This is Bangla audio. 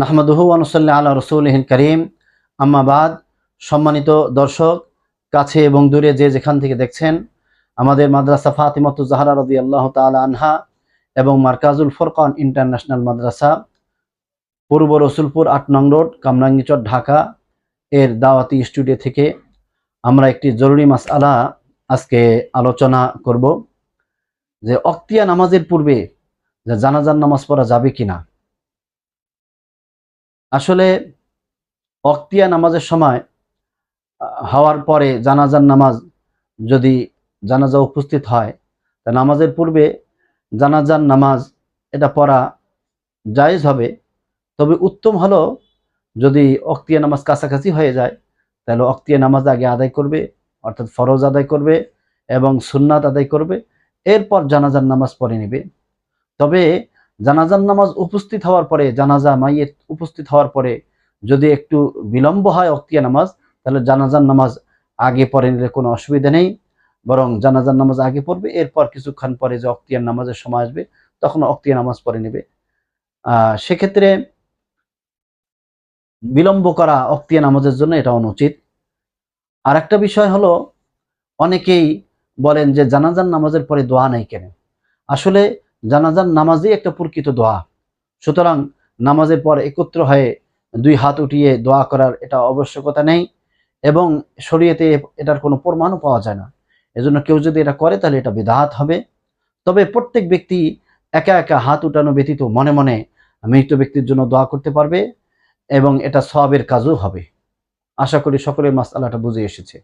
নাহমাদুহু আনুসাল্লাহ আল্লাহ রসুলহিন করিম। আম্মাবাদ সম্মানিত দর্শক, কাছে এবং দূরে যে যেখান থেকে দেখছেন, আমাদের মাদ্রাসা ফাতিমত জাহারা রদি আল্লাহ তালা আনহা এবং মার্কাজুল ফরকান ইন্টারন্যাশনাল মাদ্রাসা, পূর্ব রসুলপুর আট নং রোড, কামরাঙ্গিচর, ঢাকা, এর দাওয়াতি স্টুডিও থেকে আমরা একটি জরুরি মাসআলা আজকে আলোচনা করব যে অক্তিয়া নামাজের পূর্বে যে জানাজার নামাজ পড়া যাবে কিনা। আসলে অক্তিয়া নামাজের সময় হওয়ার পরে জানাজার নামাজ যদি জানাজা উপস্থিত হয়, তা নামাজের পূর্বে জানাজার নামাজ এটা পড়া জায়েজ হবে। তবে উত্তম হলো যদি অক্তিয়া নামাজ কাছাকাছি হয়ে যায়, তাহলে অক্তিয়া নামাজ আগে আদায় করবে, অর্থাৎ ফরজ আদায় করবে এবং সুন্নাত আদায় করবে, এরপর জানাজার নামাজ পড়ে নেবে। তবে জানাজার নামাজ উপস্থিত হওয়ার পরে, জানাজা মাইয়ের উপস্থিত হওয়ার পরে যদি একটু বিলম্ব হয় অক্তিয়া নামাজ, তাহলে জানাজার নামাজ আগে পড়ে নিলে কোনো অসুবিধা নেই। বরং জানাজার নামাজ আগে পড়বে, এরপর কিছুক্ষণ পরে যে অক্তিয়ার নামাজের সময় আসবে, তখন অক্তিয়া নামাজ পড়ে নেবে। সেক্ষেত্রে বিলম্ব করা অক্তিয়া নামাজের জন্য এটা অনুচিত। আর একটা বিষয় হলো, অনেকেই বলেন যে জানাজার নামাজের পরে দোয়া নাই কেন? আসলে জানাজার নামাজই একটা প্রকৃত দোয়া। সুতরাং নামাজের পর একত্র হয়ে দুই হাত উঠিয়ে দোয়া করার এটা আবশ্যকতা নেই এবং শরীয়তে এটার কোনো প্রমাণও পাওয়া যায় না। এজন্য কেউ যদি এটা করে তাহলে এটা বিদাহাত হবে। তবে প্রত্যেক ব্যক্তি একা একা হাত উঠানো ব্যতীত মনে মনে মৃত ব্যক্তির জন্য দোয়া করতে পারবে এবং এটা সবের কাজও হবে। আশা করি সকলের মাসালাটা বুঝে এসেছে।